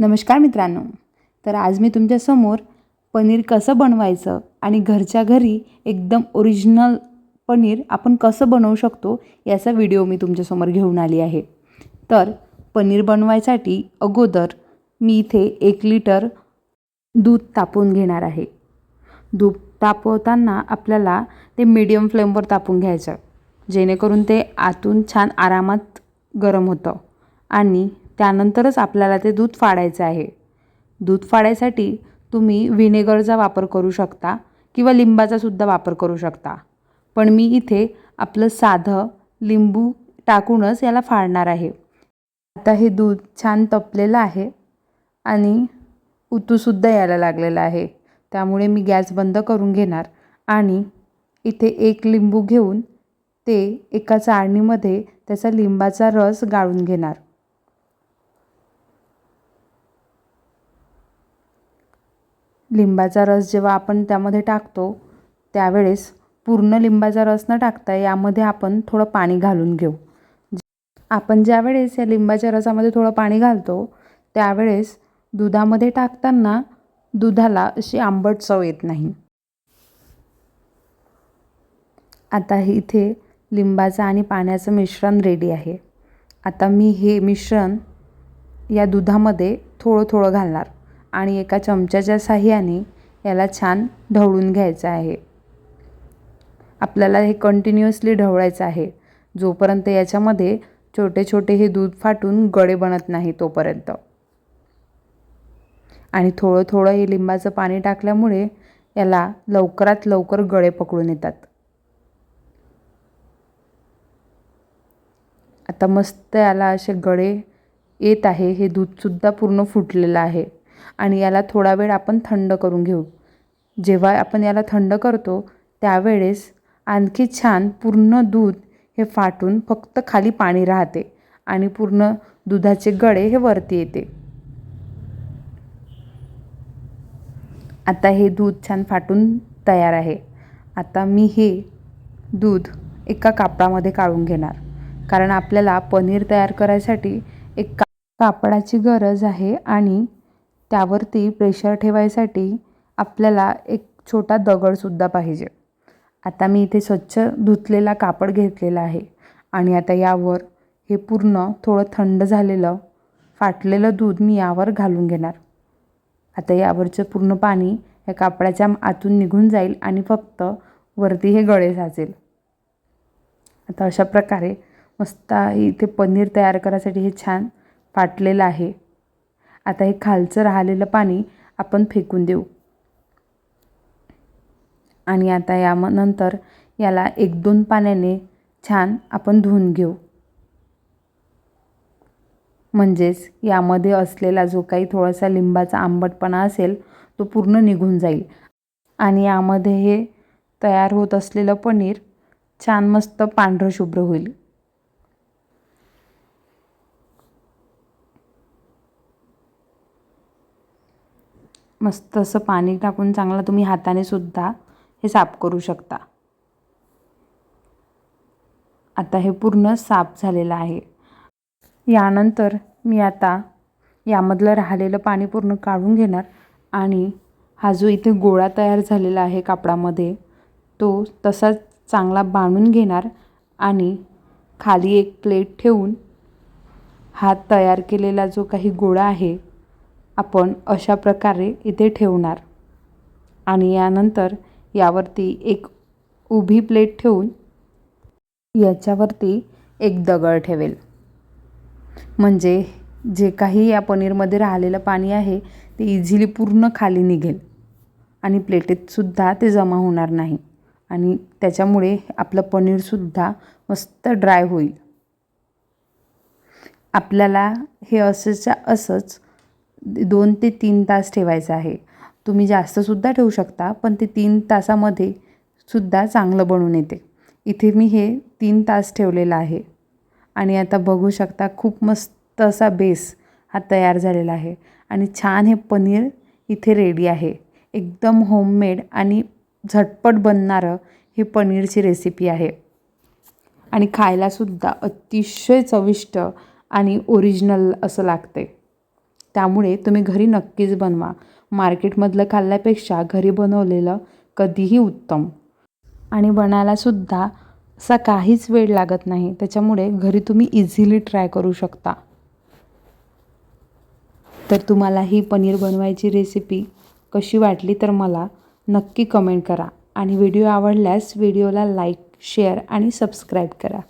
नमस्कार मित्रांनो. तर आज मी तुमच्यासमोर पनीर कसं बनवायचं आणि घरच्या घरी एकदम ओरिजिनल पनीर आपण कसं बनवू शकतो याचा व्हिडिओ मी तुमच्यासमोर घेऊन आली आहे. तर पनीर बनवायसाठी अगोदर मी इथे एक लिटर दूध तापवून घेणार आहे. दूध तापवताना आपल्याला ते मीडियम फ्लेमवर तापून घ्यायचं जेणेकरून ते आतून छान आरामात गरम होतं आणि त्यानंतरच आपल्याला ते दूध फाडायचं आहे. दूध फाडायसाठी तुम्ही व्हिनेगरचा वापर करू शकता किंवा लिंबाचासुद्धा वापर करू शकता. पण मी इथे आपलं साधं लिंबू टाकूनच याला फाडणार आहे. आता हे दूध छान तपलेलं आहे आणि उतूसुद्धा यायला लागलेलं आहे. त्यामुळे मी गॅस बंद करून घेणार आणि इथे एक लिंबू घेऊन ते एका चाळणीमध्ये त्याचा लिंबाचा रस गाळून घेणार. लिंबाचा रस जेव्हा आपण त्यामध्ये टाकतो त्यावेळेस पूर्ण लिंबाचा रस न टाकता यामध्ये आपण थोडं पाणी घालून घेऊ. आपण ज्यावेळेस या लिंबाच्या रसामध्ये थोडं पाणी घालतो त्यावेळेस दुधामध्ये टाकताना दुधाला अशी आंबट चव येत नाही. आता हे इथे लिंबाचं आणि पाण्याचं मिश्रण रेडी आहे. आता मी हे मिश्रण या दुधामध्ये थोडं थोडं घालणार. आणि एका चमच्याच्या साह्याने याला छान ढवळून घ्यायचं आहे. आपल्याला हे कंटिन्युअसली ढवळायचं आहे. जोपर्यंत याच्यामध्ये छोटे छोटे हे दूध फाटून गळे बनत नाही तोपर्यंत. आणि थोडं थोडं हे लिंबाचं पाणी टाकल्यामुळे याला लवकरात लवकर गळे पकडून येतात. आता मस्त याला असे गळे येत आहे. हे दूधसुद्धा पूर्ण फुटलेलं आहे. आणि याला थोडा वेळ आपण थंड करून घेऊ. जेव्हा आपण याला थंड करतो त्यावेळेस आणखी छान पूर्ण दूध हे फाटून फक्त खाली पाणी राहते आणि पूर्ण दुधाचे गळे हे वरती येते. आता हे दूध छान फाटून तयार आहे. आता मी हे दूध एका कापडामध्ये काढून घेणार. कारण आपल्याला पनीर तयार करायसाठी एक का कापडाची गरज आहे आणि त्यावरती प्रेशर ठेवायसाठी आपल्याला एक छोटा दगडसुद्धा पाहिजे. आता मी इथे स्वच्छ धुतलेला कापड घेतलेला आहे आणि आता यावर हे पूर्ण थोडं थंड झालेलं फाटलेलं दूध मी यावर घालून घेणार. आता यावरचं पूर्ण पाणी या कापडाच्या आतून निघून जाईल आणि फक्त वरती हे गळे साचेल. आता अशा प्रकारे मस्त इथे पनीर तयार करायसाठी हे छान फाटलेलं आहे. आता हे खालचं राहिलेलं पाणी आपण फेकून देऊ. आणि आता या नंतर याला एक दोन पाण्याने छान आपण धुवून घेऊ. म्हणजेच यामध्ये असलेला जो काही थोडासा लिंबाचा आंबटपणा असेल तो पूर्ण निघून जाईल. आणि यामध्ये हे तयार होत असलेलं पनीर छान मस्त पांढरं शुभ्र होईल. मस्त असं पाणी टाकून चांगलं तुम्ही हाताने सुद्धा हे साफ करू शकता. आता हे पूर्ण साफ झालेलं आहे. यानंतर मी आता यामधलं राहिलेलं पाणी पूर्ण काढून घेणार आणि हा जो इथे गोळा तयार झालेला आहे कापडामध्ये तो तसाच चांगला बांधून घेणार आणि खाली एक प्लेट ठेवून हा तयार केलेला जो काही गोळा आहे आपण अशा प्रकारे इथे ठेवणार. आणि यानंतर यावरती एक उभी प्लेट ठेवून याच्यावरती एक दगड ठेवेल. म्हणजे जे काही या पनीरमध्ये राहिलेलं पाणी आहे ते इझिली पूर्ण खाली निघेल. आणि प्लेटीतसुद्धा ते जमा होणार नाही. आणि त्याच्यामुळे आपलं पनीरसुद्धा मस्त ड्राय होईल. आपल्याला हे असंच्या असंच दोन ते तीन तास ठेवायचं आहे. तुम्ही जास्तसुद्धा ठेवू शकता पण ते तीन तासामध्ये सुद्धा चांगलं बनून येते. इथे मी हे तीन तास ठेवलेलं आहे. आणि आता बघू शकता खूप मस्त असा बेस हा तयार झालेला आहे. आणि छान हे पनीर इथे रेडी आहे. एकदम होममेड आणि झटपट बनणारं ही पनीरची रेसिपी आहे. आणि खायलासुद्धा अतिशय चविष्ट आणि ओरिजिनल असं लागते त्यामुळे तुम्ही घरी नक्कीच बनवा. मार्केटमधलं खाल्ल्यापेक्षा घरी बनवलेलं कधीही उत्तम. आणि बनायलासुद्धा असा काहीच वेळ लागत नाही. त्याच्यामुळे घरी तुम्ही इझिली ट्राय करू शकता. तर तुम्हाला ही पनीर बनवायची रेसिपी कशी वाटली तर मला नक्की कमेंट करा. आणि व्हिडिओ आवडल्यास व्हिडिओला लाईक शेअर आणि सबस्क्राईब करा.